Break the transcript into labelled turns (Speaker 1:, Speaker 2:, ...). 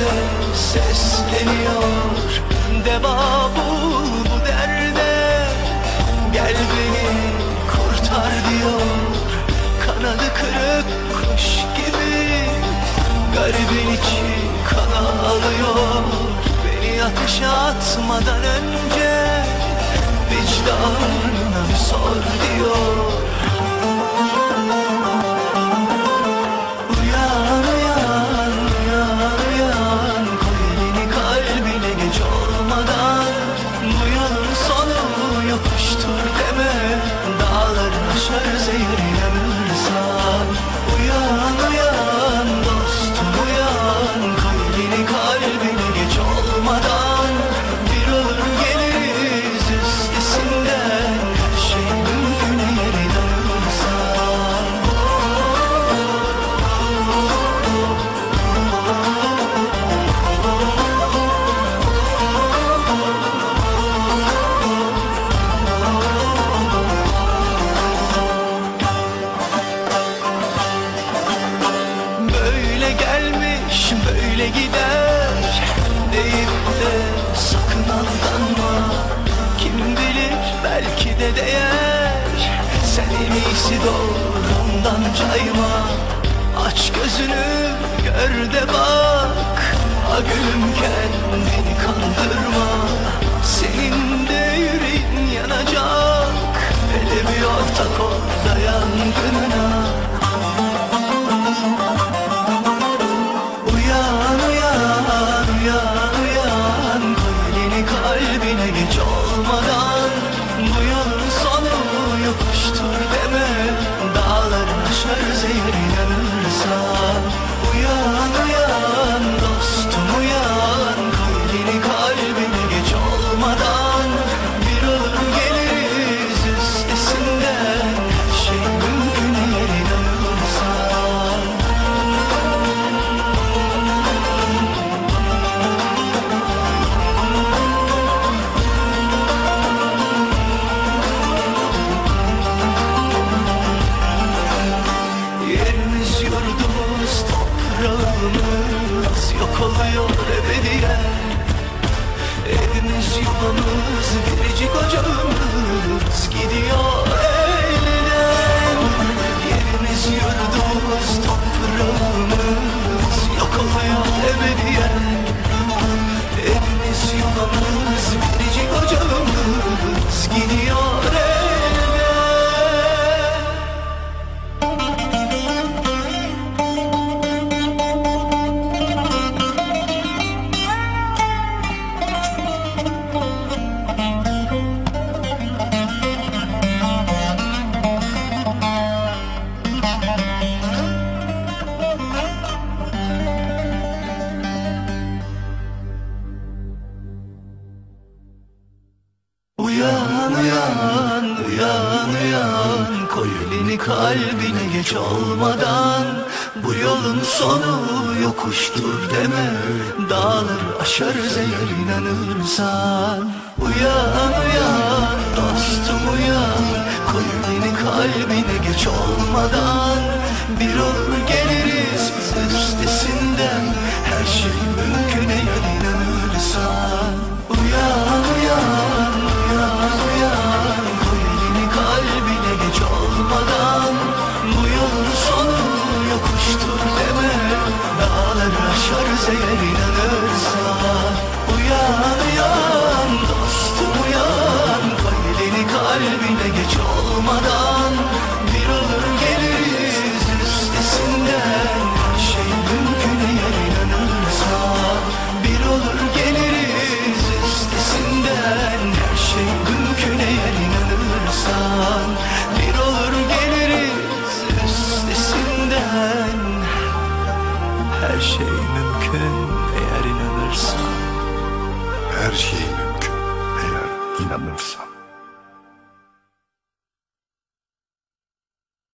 Speaker 1: bize sesleniyor Deva bu, derde. Gel beni kurtar diyor. Kanadı kırık kuş gibi. Garibin içi kana alıyor. Beni ateşe atmadan önce Vicdanına sor diyor böyle gider. Deyip de sakın aldanma. Kim bilir belki de değer. Sen en iyisi doğrundan cayma Aç gözünü gör de bak. Ha gülüm kendini Yok oluyor ebediyen Uyan uyan uyan. Koy elini kalbine geç olmadan. Bu yolun sonu yokuştur deme. Dağları aşarız eğer inanırsan. Uyan uyan dostum uyan. Koy elini kalbine geç olmadan geç olmadan Bir olur geliriz üstesinden. Her şey mümkün eğer inanırsan Bir olur geliriz üstesinden. Her şey mümkün eğer inanırsan Bir olur geliriz üstesinden. Her şey mümkün eğer inanırsan
Speaker 2: Her şey mümkün eğer inanırsan.